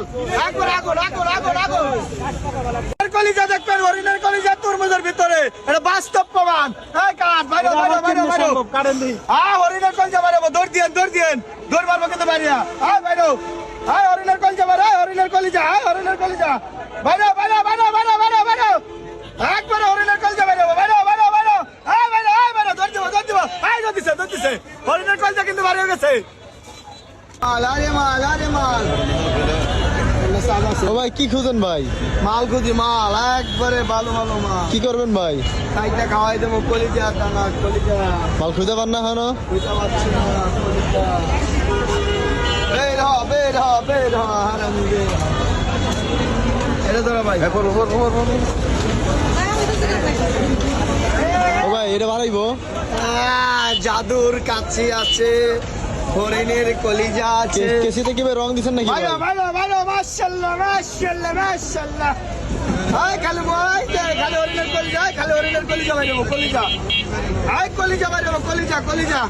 মাল আগুন আগুন আগুন আগুন আগুন। হরিণের কলিজা দেখবেন হরিণের কলিজা তরমুজের ভিতরে। এটা বাস্তব প্রমাণ। এই কাঠ বাইরো বাইরো বাইরো বাইরো। হ্যাঁ হরিণের কলিজা বাইরো দৌড় দিয়েন দৌড় দিয়েন। দৌড় মারবো কিন্তু হ্যাঁ বাইরো হ্যাঁ হরিণের কলিজা বাইরো হরিণের কলিজা হ্যাঁ হরিণের কলিজা। বাইরো বাইরো বাইরো বাইরো বাইরো বাইরো একবারে হরিণের কলিজা বাইরো বাইরো বাইরো বাইরো হ্যাঁ বাইরো হ্যাঁ বাইরো দৌড় দিব দৌড় দিব। হ্যাঁ দৌড় দিছে দৌড় দিছে। হরিণের কলিজা কিন্তু বাইরে গেছে। মাল আরে মাল আরে মাল। ও ভাই কি খুঁজেন ভাই? মাল খুঁজি মাল একবারে ভালো ভালো মাল। কি করবেন ভাই? খাইটা খাওয়াই দেবো কলিজা দানা কলিজা। মাল খুঁজে পান না এখনও? বুঝতে পারছি না কলিজা। বের হ বের হ বের হ হারামি বের হ। এটা ধরো ভাই। ও ভাই এটা বাড়াইবো? জাদুর কাছে আছে। হরিণের কলিজা আছে। কেসিতে কি রং দিছেন নাকি ভাই? ভালো ভালো ভালো মাশাআল্লাহ মাশাআল্লাহ। মাশাল্লাহ হাই খালি বই খালি হরিণের কলিজা খালি হরিণের কলিজা ভাই দেবো কলিজা। হাই কলিজা ভাই দেবো কলিজা কলিজা।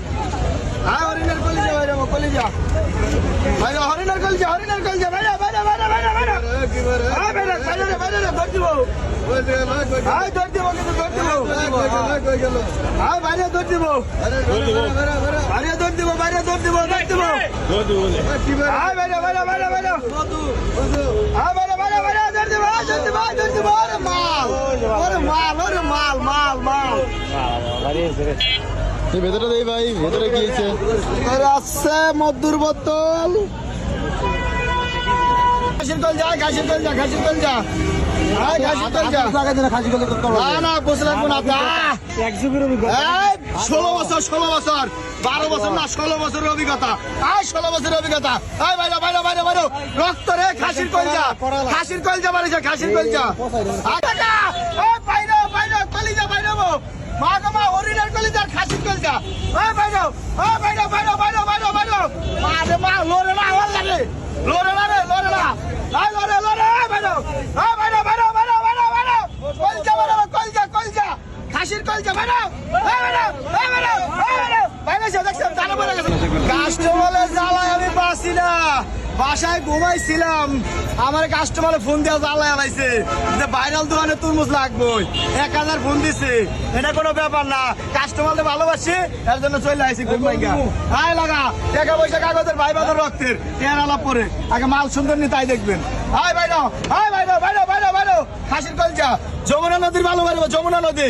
হাই হরিণের কলিজা ভাই দেবো কলিজা। ভাই হরিণের কলিজা হরিণের কলিজা। ভাই ভাই ভাই ভাই মাল মাল মাল মাল মাল। এই ভেতরে দেই ভাই ভেতরে ওরে আসছে মধুর বোতল। ঘাসের কল যা ঘাসের কল যা ঘাসের কল যা। ষোলো বছর ষোলো বছর। বারো বছর না ষোলো বছরের অভিজ্ঞতা। আয় ষোলো বছরের অভিজ্ঞতা। আয় বাইরে বাইরে বাইরে বাইরে। রক্ত রে খাসির কলজা খাসির কলজা বাড়িছে খাসির কলজা বাইরে বাইরে কলিজা বাইরে। মা গো মা হরিণের খাসির কলজা এই বাইরে এই বাইরে বাইরে বাইরে বাইরে বাইরে মা রে মা লোরে না ওর লাগে লোরে না রে লোরে না আয় লোরে লোরে এই বাইরে এই বাইরে বাইরে বাইরে বাইরে বাইরে কলজা বাইরে কলজা কলজা খাসির কলজা বাইরে এই বাইরে এই বাইরে এই বাইরে বাইরে এসে গেছে। কাস্টমারের জ্বালায় আমি না। বাসায় ঘুমাইছিলাম। আমার কাস্টমারে ফোন দেওয়া জ্বালায় আলাইছে যে ভাইরাল দোকানে তরমুজ লাগবই। এক হাজার ফোন দিছে। এটা কোনো ব্যাপার না। কাস্টমারদের ভালোবাসি এর জন্য চলে ভাইগা হাই লাগা। টাকা পয়সা কাগজের ভাই বাদর রক্তের। টেয়ার আলাপ পরে আগে মাল সুন্দর নি তাই দেখবেন। হাই বাইরে হাই বাইরে বাইরে বাইরে খাসির কলজা যমুনা নদীর ভালো ভালো যমুনা নদী।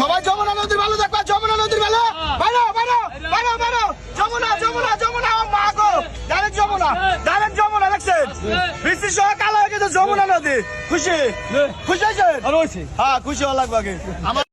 সবাই যমুনা নদীর ভালো দেখবা যমুনা নদীর ভালো ভালো ভালো ভালো ভালো যমুনা যমুনা যমুনা ও মা গো। ডাইরেক্ট যমুনা ডাইরেক্ট যমুনা দেখছেন? বৃষ্টি সহ কালো হয়ে গেছে যমুনা নদী। খুশি? খুশি হয়েছে। হ্যাঁ খুশি হওয়া লাগবে আগে। আমার